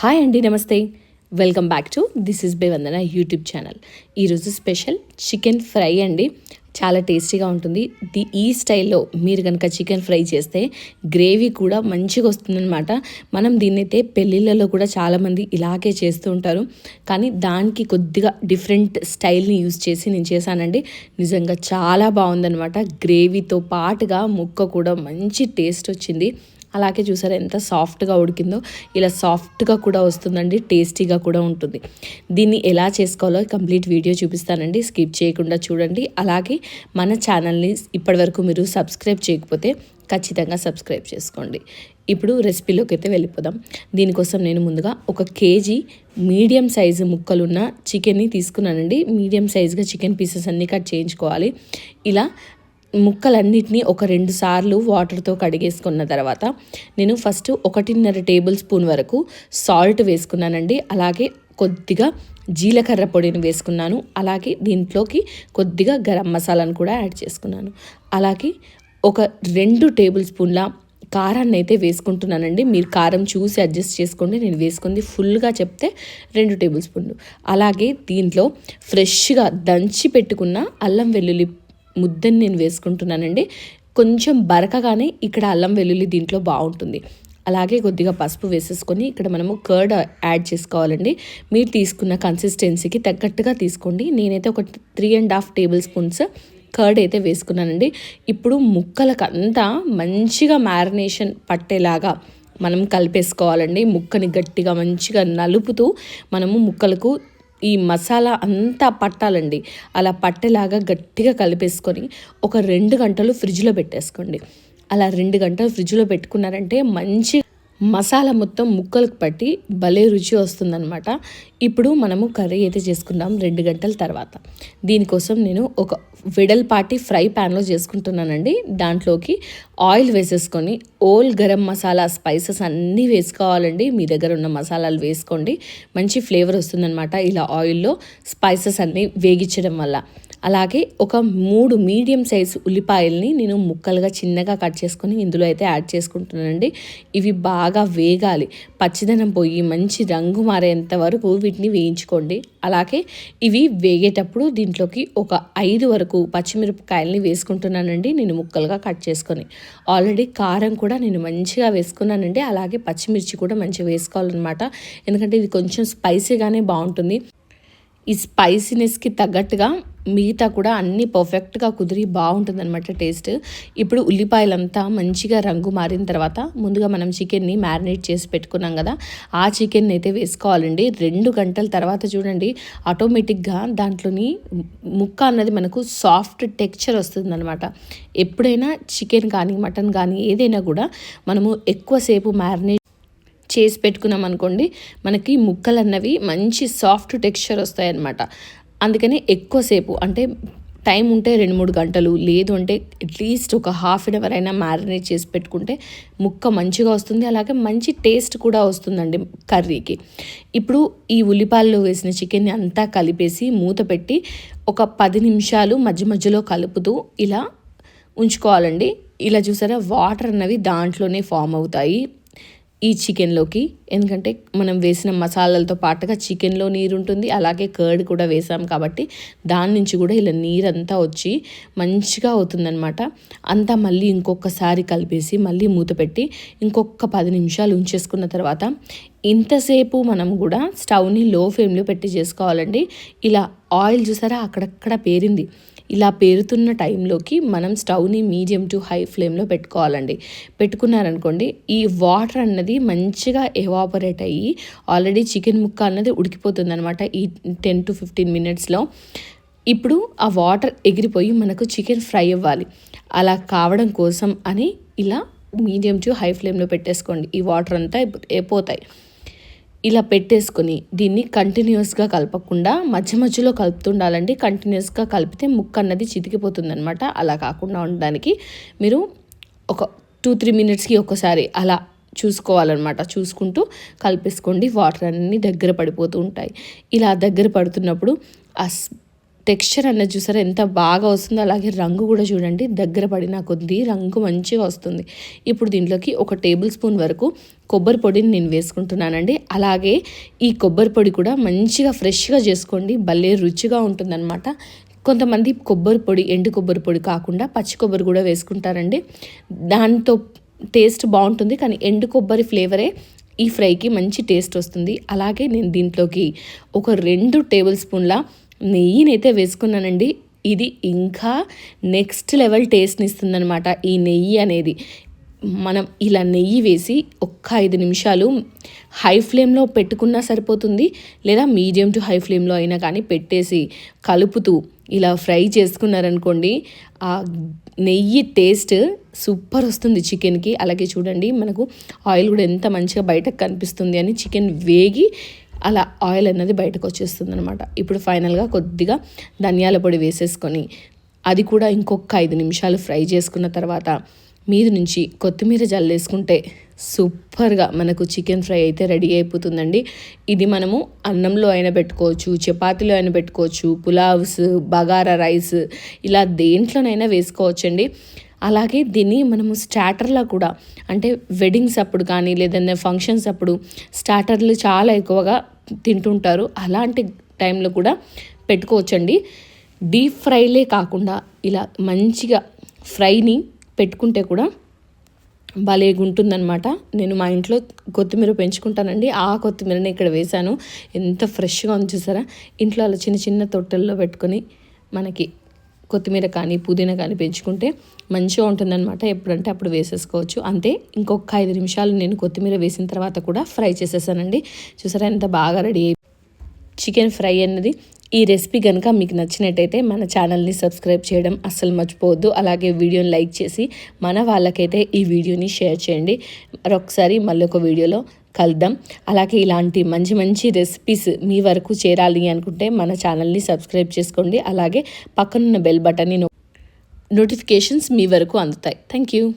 Hi అండి నమస్తే. Welcome back to this is బేవందన YouTube channel ఈరోజు స్పెషల్ చికెన్ ఫ్రై అండి. చాలా టేస్టీగా ఉంటుంది. ది ఈ స్టైల్లో మీరు కనుక చికెన్ ఫ్రై చేస్తే గ్రేవీ కూడా మంచిగా వస్తుందన్నమాట. మనం దీన్నైతే పెళ్ళిళ్ళలో కూడా చాలామంది ఇలాగే చేస్తూ ఉంటారు. కానీ దానికి కొద్దిగా డిఫరెంట్ స్టైల్ని యూజ్ చేసి నేను చేశానండి. నిజంగా చాలా బాగుందనమాట గ్రేవీతో పాటుగా ముక్క కూడా మంచి టేస్ట్ వచ్చింది. అలాగే చూసారా ఎంత సాఫ్ట్గా ఉడికిందో. ఇలా సాఫ్ట్గా కూడా వస్తుందండి టేస్టీగా కూడా ఉంటుంది. దీన్ని ఎలా చేసుకోవాలో కంప్లీట్ వీడియో చూపిస్తానండి స్కిప్ చేయకుండా చూడండి. అలాగే మన ఛానల్ని ఇప్పటివరకు మీరు సబ్స్క్రైబ్ చేయకపోతే ఖచ్చితంగా సబ్స్క్రైబ్ చేసుకోండి. ఇప్పుడు రెసిపీలోకి అయితే వెళ్ళిపోదాం. దీనికోసం నేను ముందుగా ఒక కేజీ మీడియం సైజు ముక్కలున్న చికెన్ని తీసుకున్నానండి. మీడియం సైజుగా చికెన్ పీసెస్ అన్నీ కట్ చేయించుకోవాలి. ఇలా ముక్కలన్నిటినీ ఒక రెండు సార్లు వాటర్తో కడిగేసుకున్న తర్వాత నేను ఫస్ట్ ఒకటిన్నర టేబుల్ స్పూన్ వరకు సాల్ట్ వేసుకున్నానండి. అలాగే కొద్దిగా జీలకర్ర పొడిని వేసుకున్నాను. అలాగే దీంట్లోకి కొద్దిగా గరం మసాలాను కూడా యాడ్ చేసుకున్నాను. అలాగే ఒక రెండు టేబుల్ స్పూన్ల కారాన్ని అయితే వేసుకుంటున్నానండి. మీరు కారం చూసి అడ్జస్ట్ చేసుకోండి. నేను వేసుకుంది ఫుల్గా చెప్తే రెండు టేబుల్ స్పూన్లు. అలాగే దీంట్లో ఫ్రెష్గా దంచి పెట్టుకున్న అల్లం వెల్లుల్లి ముద్దని నేను వేసుకుంటున్నానండి. కొంచెం బరకగానే ఇక్కడ అల్లం వెల్లుల్లి దీంట్లో బాగుంటుంది. అలాగే కొద్దిగా పసుపు వేసేసుకొని ఇక్కడ మనము కర్డ్ యాడ్ చేసుకోవాలండి. మీరు తీసుకున్న కన్సిస్టెన్సీకి తగ్గట్టుగా తీసుకోండి. నేనైతే ఒక three and half tablespoons curd అయితే వేసుకున్నానండి. ఇప్పుడు ముక్కలకంతా మంచిగా మ్యారినేషన్ పట్టేలాగా మనం కలిపేసుకోవాలండి. ముక్కని గట్టిగా మంచిగా నలుపుతూ మనము ముక్కలకు ఈ మసాలా అంతా పట్టాలండి. అలా పట్టేలాగా గట్టిగా కలిపేసుకొని ఒక రెండు గంటలు ఫ్రిడ్జ్లో పెట్టేసుకోండి. అలా రెండు గంటలు ఫ్రిడ్జ్లో పెట్టుకున్నారంటే మంచి మసాలా మొత్తం ముక్కలకు పట్టి భలే రుచి వస్తుందన్నమాట. ఇప్పుడు మనము కర్రీ అయితే చేసుకుందాం రెండు గంటల తర్వాత. దీనికోసం నేను ఒక వెడల్పాటి ఫ్రై ప్యాన్లో చేసుకుంటున్నానండి. దాంట్లోకి ఆయిల్ వేసేసుకొని ఓల్ గరం మసాలా స్పైసెస్ అన్నీ వేసుకోవాలండి. మీ దగ్గర ఉన్న మసాలాలు వేసుకోండి. మంచి ఫ్లేవర్ వస్తుందన్నమాట ఇలా ఆయిల్లో స్పైసెస్ అన్నీ వేగించడం వల్ల. అలాగే ఒక మూడు మీడియం సైజ్ ఉల్లిపాయల్ని నేను ముక్కలుగా చిన్నగా కట్ చేసుకొని ఇందులో అయితే యాడ్ చేసుకుంటున్నానండి. ఇవి బాగా వేగాలి. పచ్చిదనం పోయి మంచి రంగు మారేంత వరకు వీటిని వేయించుకోండి. అలాగే ఇవి వేగేటప్పుడు దీంట్లోకి ఒక ఐదు వరకు పచ్చిమిరపకాయలని వేసుకుంటున్నానండి నేను ముక్కలుగా కట్ చేసుకొని. ఆల్రెడీ కారం కూడా నేను మంచిగా వేసుకున్నానండి. అలాగే పచ్చిమిర్చి కూడా మంచిగా వేసుకోవాలన్నమాట. ఎందుకంటే ఇది కొంచెం స్పైసీగానే బాగుంటుంది. ఈ స్పైసీనెస్కి తగ్గట్టుగా మిగతా కూడా అన్నీ పర్ఫెక్ట్గా కుదిరి బాగుంటుంది అనమాట టేస్ట్ ఇప్పుడు ఉల్లిపాయలంతా మంచిగా రంగు మారిన తర్వాత ముందుగా మనం చికెన్ని మ్యారినేట్ చేసి పెట్టుకున్నాం కదా ఆ చికెన్ అయితే వేసుకోవాలండి. రెండు గంటల తర్వాత చూడండి ఆటోమేటిక్గా దాంట్లోని ముక్క అన్నది మనకు సాఫ్ట్ టెక్చర్ వస్తుంది అనమాట ఎప్పుడైనా చికెన్ కానీ మటన్ కానీ ఏదైనా కూడా మనము ఎక్కువసేపు మ్యారినేట్ చేసి పెట్టుకున్నాం అనుకోండి మనకి ముక్కలు అన్నవి మంచి సాఫ్ట్ టెక్స్చర్ వస్తాయి అన్నమాట అందుకనే ఎక్కువసేపు అంటే టైం ఉంటే రెండు మూడు గంటలు లేదు అంటే అట్లీస్ట్ ఒక హాఫ్ అన్ అవర్ అయినా మ్యారినేట్ చేసి పెట్టుకుంటే ముక్క మంచిగా వస్తుంది. అలాగే మంచి టేస్ట్ కూడా వస్తుందండి కర్రీకి. ఇప్పుడు ఈ ఉల్లిపాయలు వేసిన చికెన్ని అంతా కలిపేసి మూత పెట్టి ఒక పది నిమిషాలు మధ్య మధ్యలో కలుపుతూ ఇలా ఉంచుకోవాలండి. ఇలా చూసారా? వాటర్ అన్నవి దాంట్లోనే ఫామ్ అవుతాయి. ఈ చికెన్లోకి. ఎందుకంటే మనం వేసిన మసాలాలతో పాటుగా చికెన్లో నీరు ఉంటుంది అలాగే కర్డ్ కూడా వేసాం కాబట్టి దాని నుంచి కూడా ఇలా నీరంతా వచ్చి మంచిగా అవుతుందనమాట అంతా మళ్ళీ ఇంకొకసారి కలిపేసి మళ్ళీ మూత పెట్టి ఇంకొక పది నిమిషాలు ఉంచేసుకున్న తర్వాత ఇంతసేపు మనం కూడా స్టవ్ని లో ఫ్లేమ్లో పెట్టి చేసుకోవాలండి. ఇలా ఆయిల్ చూసారా? అక్కడక్కడ పేరింది. ఇలా పేరుతున్న టైంలోకి మనం స్టవ్ని మీడియం టు హై ఫ్లేమ్లో పెట్టుకోవాలండి. పెట్టుకున్నారనుకోండి ఈ వాటర్ అన్నది మంచిగా ఎవాపరేట్ అయ్యి ఆల్రెడీ చికెన్ ముక్క అన్నది ఉడికిపోతుంది అనమాట ఈ టెన్ టు ఫిఫ్టీన్ మినిట్స్లో ఇప్పుడు ఆ వాటర్ ఎగిరిపోయి మనకు చికెన్ ఫ్రై అవ్వాలి. అలా కావడం కోసం అని ఇలా మీడియం టు హై ఫ్లేమ్లో పెట్టేసుకోండి. ఈ వాటర్ అంతా అయిపోతాయి. ఇలా పెట్టేసుకొని దీన్ని కంటిన్యూస్గా కలపకుండా మధ్య మధ్యలో కలుపుతుండాలండి. కంటిన్యూస్గా కలిపితే ముక్క అన్నది చితికిపోతుంది అనమాట అలా కాకుండా ఉండడానికి మీరు ఒక టూ త్రీ మినిట్స్కి ఒకసారి అలా చూసుకోవాలన్నమాట. చూసుకుంటూ కలిపేసుకోండి. వాటర్ అన్నీ దగ్గర పడిపోతూ ఉంటాయి. ఇలా దగ్గర పడుతున్నప్పుడు ఆ టెక్స్చర్ అన్నది చూసారా ఎంత బాగా వస్తుందో అలాగే రంగు కూడా చూడండి దగ్గర పడిన కొద్ది రంగు మంచిగా వస్తుంది. ఇప్పుడు దీంట్లోకి ఒక టేబుల్ స్పూన్ వరకు కొబ్బరి పొడిని నేను వేసుకుంటున్నానండి. అలాగే ఈ కొబ్బరి పొడి కూడా మంచిగా ఫ్రెష్గా చేసుకోండి భలే రుచిగా ఉంటుందన్నమాట. కొంతమంది కొబ్బరి పొడి ఎండు కొబ్బరి పొడి కాకుండా పచ్చి కొబ్బరి కూడా వేసుకుంటారండి. దాంతో టేస్ట్ బాగుంటుంది కానీ ఎండు కొబ్బరి ఫ్లేవరే ఈ ఫ్రైకి మంచి టేస్ట్ వస్తుంది. అలాగే నేను దీంట్లోకి ఒక రెండు టేబుల్ స్పూన్ల నెయ్యినైతే వేసుకున్నానండి. ఇది ఇంకా నెక్స్ట్ లెవెల్ టేస్ట్ని ఇస్తుందనమాట ఈ నెయ్యి అనేది. మనం ఇలా నెయ్యి వేసి ఒక్క ఐదు నిమిషాలు హై ఫ్లేమ్లో పెట్టుకున్నా సరిపోతుంది. లేదా మీడియం టు హై ఫ్లేమ్లో అయినా కానీ పెట్టేసి కలుపుతూ ఇలా ఫ్రై చేసుకున్నారనుకోండి ఆ నెయ్యి టేస్ట్ సూపర్ వస్తుంది చికెన్కి. అలాగే చూడండి మనకు ఆయిల్ కూడా ఎంత మంచిగా బయటకు కనిపిస్తుంది అని చికెన్ వేగి అలా ఆయిల్ అనేది బయటకు వచ్చేస్తుంది అనమాట ఇప్పుడు ఫైనల్గా కొద్దిగా ధనియాల పొడి వేసేసుకొని అది కూడా ఇంకొక ఐదు నిమిషాలు ఫ్రై చేసుకున్న తర్వాత మీద నుంచి కొత్తిమీర జల్లేసుకుంటే సూపర్గా మనకు చికెన్ ఫ్రై అయితే రెడీ అయిపోతుందండి. ఇది మనము అన్నంలో అయినా పెట్టుకోవచ్చు చపాతీలో అయినా పెట్టుకోవచ్చు పులావ్స్ బగారా రైస్ ఇలా దేంట్లోనైనా వేసుకోవచ్చండి. అలాగే దీన్ని మనము స్టార్టర్లో కూడా అంటే వెడ్డింగ్స్ అప్పుడు కానీ లేదన్నా ఫంక్షన్స్ అప్పుడు స్టాటర్లు చాలా ఎక్కువగా తింటుంటారు. అలాంటి టైంలో కూడా పెట్టుకోవచ్చండి. డీప్ ఫ్రైలే కాకుండా ఇలా మంచిగా ఫ్రైని పెట్టుకుంటే కూడా భలేగా ఉంటుందన్నమాట నేను మా ఇంట్లో కొత్తిమీర పెంచుకుంటానండి. ఆ కొత్తిమీరని ఇక్కడ వేశాను. ఎంత ఫ్రెష్గా ఉంది చూసారా? ఇంట్లో అలా చిన్న చిన్న తొట్టెల్లో పెట్టుకొని మనకి కొత్తిమీర కానీ పుదీనా కానీ పెంచుకుంటే మంచిగా ఉంటుందన్నమాట. ఎప్పుడంటే అప్పుడు వేసేసుకోవచ్చు. అంతే ఇంకొక ఐదు నిమిషాలు నేను కొత్తిమీర వేసిన తర్వాత కూడా ఫ్రై చేసేసానండి. చూసారా ఎంత బాగా రెడీ చికెన్ ఫ్రై అన్నది. ఈ రెసిపీ కనుక మీకు నచ్చినట్టయితే మన ఛానల్ని సబ్స్క్రైబ్ చేయడం అస్సలు మర్చిపోవద్దు. అలాగే వీడియోని లైక్ చేసి మన వాళ్ళకైతే ఈ వీడియోని షేర్ చేయండి. మరొకసారి మళ్ళీ ఒక వీడియోలో కలుద్దాం. అలాగే ఇలాంటి మంచి మంచి రెసిపీస్ మీ వరకు చేరాలి అనుకుంటే మన ఛానల్ని సబ్స్క్రైబ్ చేసుకోండి. అలాగే పక్కనున్న బెల్ బటన్ని నోటిఫికేషన్స్ మీ వరకు అందుతాయి. Thank you